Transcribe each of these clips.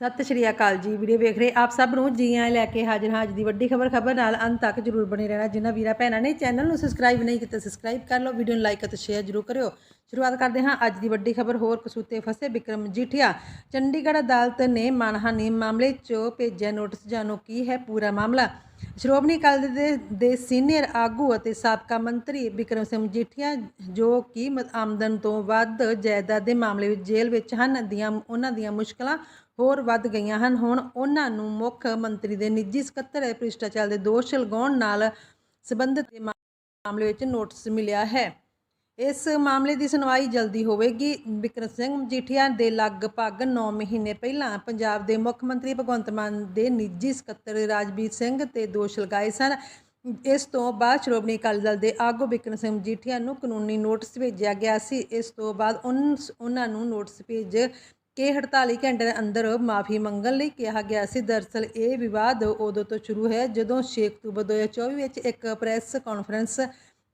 ਸਤਿ ਸ਼੍ਰੀ ਅਕਾਲ ਜੀ। ਵੀਡੀਓ ਵੇਖ ਰਹੇ ਆਪ ਸਭ ਨੂੰ? ਜੀ ਆਇਆਂ ਲੈ ਕੇ ਹਾਜ਼ਰ ਹਾਂ ਅੱਜ ਦੀ ਵੱਡੀ ਖਬਰ। ਖਬਰ ਨਾਲ ਅੰਤ ਤੱਕ ਜਰੂਰ ਬਣੇ ਰਹਿਣਾ। ਜਿਨ੍ਹਾਂ ਵੀਰਾਂ, ਭੈਣਾਂ ਨੇ ਚੈਨਲ ਨੂੰ ਸਬਸਕ੍ਰਾਈਬ ਨਹੀਂ ਕੀਤਾ ਸਬਸਕ੍ਰਾਈਬ ਕਰ ਲਓ। ਵੀਡੀਓ ਨੂੰ ਲਾਈਕ ਅਤੇ ਸ਼ੇਅਰ ਜਰੂਰ ਕਰਿਓ। ਸ਼ੁਰੂਆਤ ਕਰਦੇ ਹਾਂ ਅੱਜ ਦੀ ਵੱਡੀ ਖਬਰ, ਹੋਰ ਕਸੂਤੇ ਫਸੇ ਵਿਕਰਮ ਮਜੀਠੀਆ ਚੰਡੀਗੜ੍ਹ ਅਦਾਲਤ ਨੇ ਮਾਨਹਾਨੀ ਮਾਮਲੇ 'ਚ ਭੇਜਿਆ ਨੋਟਿਸ, ਜਾਣੋ ਕੀ ਹੈ ਪੂਰਾ ਮਾਮਲਾ। ਸ਼੍ਰੋਮਣੀ ਅਕਾਲੀ ਦੇ ਦੇ ਸੀਨੀਅਰ ਆਗੂ ਅਤੇ ਸਾਬਕਾ ਮੰਤਰੀ ਵਿਕਰਮ ਸਿੰਘ ਮਜੀਠੀਆ ਜੋ ਕਿ ਆਮਦਨ ਤੋਂ ਵੱਧ ਜਾਇਦਾਦ ਦੇ ਮਾਮਲੇ ਵਿੱਚ ਜੇਲ੍ਹ ਵਿੱਚ ਹਨ, ਦੀਆਂ, ਉਹਨਾਂ ਦੀਆਂ ਮੁਸ਼ਕਲਾਂ ਹੋਰ ਵੱਧ ਗਈਆਂ ਹਨ। ਹੁਣ ਉਹਨਾਂ ਨੂੰ ਮੁੱਖ ਮੰਤਰੀ ਦੇ ਨਿੱਜੀ ਸਕੱਤਰ ਭ੍ਰਿਸ਼ਟਾਚਾਰ ਦੇ ਦੋਸ਼ ਲਗਾਉਣ ਨਾਲ ਸੰਬੰਧਿਤ ਮਾਮਲੇ ਵਿੱਚ ਨੋਟਿਸ ਮਿਲਿਆ ਹੈ। ਇਸ ਮਾਮਲੇ ਦੀ ਸੁਣਵਾਈ ਜਲਦੀ ਹੋਵੇਗੀ। ਬਿਕਰਮ ਸਿੰਘ ਮਜੀਠੀਆ ਦੇ ਲਗਭਗ 9 ਮਹੀਨੇ ਪਹਿਲਾਂ ਪੰਜਾਬ ਦੇ ਮੁੱਖ ਮੰਤਰੀ ਭਗਵੰਤ ਮਾਨ ਦੇ ਨਿੱਜੀ ਸਕੱਤਰ ਰਾਜਵੀਰ ਸਿੰਘ ਤੇ ਦੋਸ਼ ਲਗਾਏ ਸਨ। ਇਸ ਤੋਂ ਬਾਅਦ ਸ਼੍ਰੋਮਣੀ ਅਕਾਲੀ ਦਲ ਦੇ ਆਗੂ ਬਿਕਰਮ ਸਿੰਘ ਮਜੀਠੀਆ ਨੂੰ ਕਾਨੂੰਨੀ ਨੋਟਿਸ ਭੇਜਿਆ ਗਿਆ ਸੀ। ਇਸ ਤੋਂ ਬਾਅਦ ਉਨ- ਉਹਨਾਂ ਨੂੰ ਨੋਟਿਸ ਭੇਜ ਕੇ 48 ਘੰਟੇ ਦੇ ਅੰਦਰ ਮਾਫੀ ਮੰਗਣ ਲਈ ਕਿਹਾ ਗਿਆ ਸੀ। ਦਰਅਸਲ ਇਹ ਵਿਵਾਦ ਉਦੋਂ ਤੋਂ ਸ਼ੁਰੂ ਹੈ ਜਦੋਂ 6 ਅਕਤੂਬਰ 2024 ਵਿੱਚ ਇੱਕ ਪ੍ਰੈਸ ਕਾਨਫਰੰਸ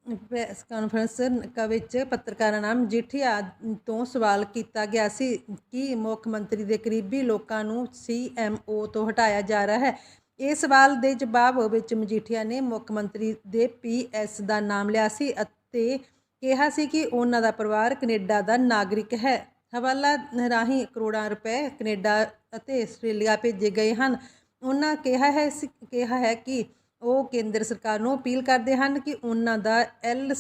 ਪ੍ਰੈਸ ਕਾਨਫਰੰਸ ਕ ਵਿੱਚ ਪੱਤਰਕਾਰਾਂ ਨਾਲ ਮਜੀਠੀਆ ਤੋਂ ਸਵਾਲ ਕੀਤਾ ਗਿਆ ਸੀ ਕਿ ਮੁੱਖ ਮੰਤਰੀ ਦੇ ਕਰੀਬੀ ਲੋਕਾਂ ਨੂੰ ਸੀਐਮਓ ਤੋਂ ਹਟਾਇਆ ਜਾ ਰਿਹਾ ਹੈ। ਇਹ ਸਵਾਲ ਦੇ ਜਵਾਬ ਵਿੱਚ ਮਜੀਠੀਆ ਨੇ ਮੁੱਖ ਮੰਤਰੀ ਦੇ ਪੀਐਸ ਦਾ ਨਾਮ ਲਿਆ ਸੀ ਅਤੇ ਕਿਹਾ ਸੀ ਕਿ ਉਹਨਾਂ ਦਾ ਪਰਿਵਾਰ ਕੈਨੇਡਾ ਦਾ ਨਾਗਰਿਕ ਹੈ। ਹਵਾਲਾ ਰਾਹੀਂ ਕਰੋੜਾਂ ਰੁਪਏ ਕੈਨੇਡਾ ਅਤੇ ਆਸਟ੍ਰੇਲੀਆ ਭੇਜੇ ਗਏ ਹਨ। ਉਹਨਾਂ ਕਿਹਾ ਹੈ ਸੀ- ਕਿਹਾ ਹੈ ਕਿ ਉਹ ਕੇਂਦਰ ਸਰਕਾਰ ਨੂੰ ਅਪੀਲ ਕਰਦੇ ਹਨ ਕਿ ਉਹਨਾਂ ਦਾ ਐਲ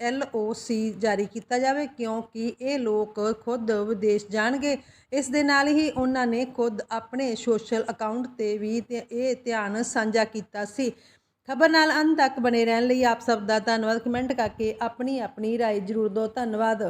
ਐਲਓਸੀ ਜਾਰੀ ਕੀਤਾ ਜਾਵੇ ਕਿਉਂਕਿ ਇਹ ਲੋਕ ਖੁਦ ਵਿਦੇਸ਼ ਜਾਣਗੇ ਇਸ ਦੇ ਨਾਲ ਹੀ ਉਹਨਾਂ ਨੇ ਖੁਦ ਆਪਣੇ ਸੋਸ਼ਲ ਅਕਾਊਂਟ ਤੇ ਵੀ ਤੇ ਇਹ ਧਿਆਨ ਸਾਂਝਾ ਕੀਤਾ ਸੀ ਖਬਰ ਨਾਲ ਅੰਤ ਤੱਕ ਬਣੇ ਰਹਿਣ ਲਈ ਆਪ ਸਭ ਦਾ ਧੰਨਵਾਦ ਕਮੈਂਟ ਕਰਕੇ ਆਪਣੀ ਆਪਣੀ رائے ਜ਼ਰੂਰ ਦਿਓ ਧੰਨਵਾਦ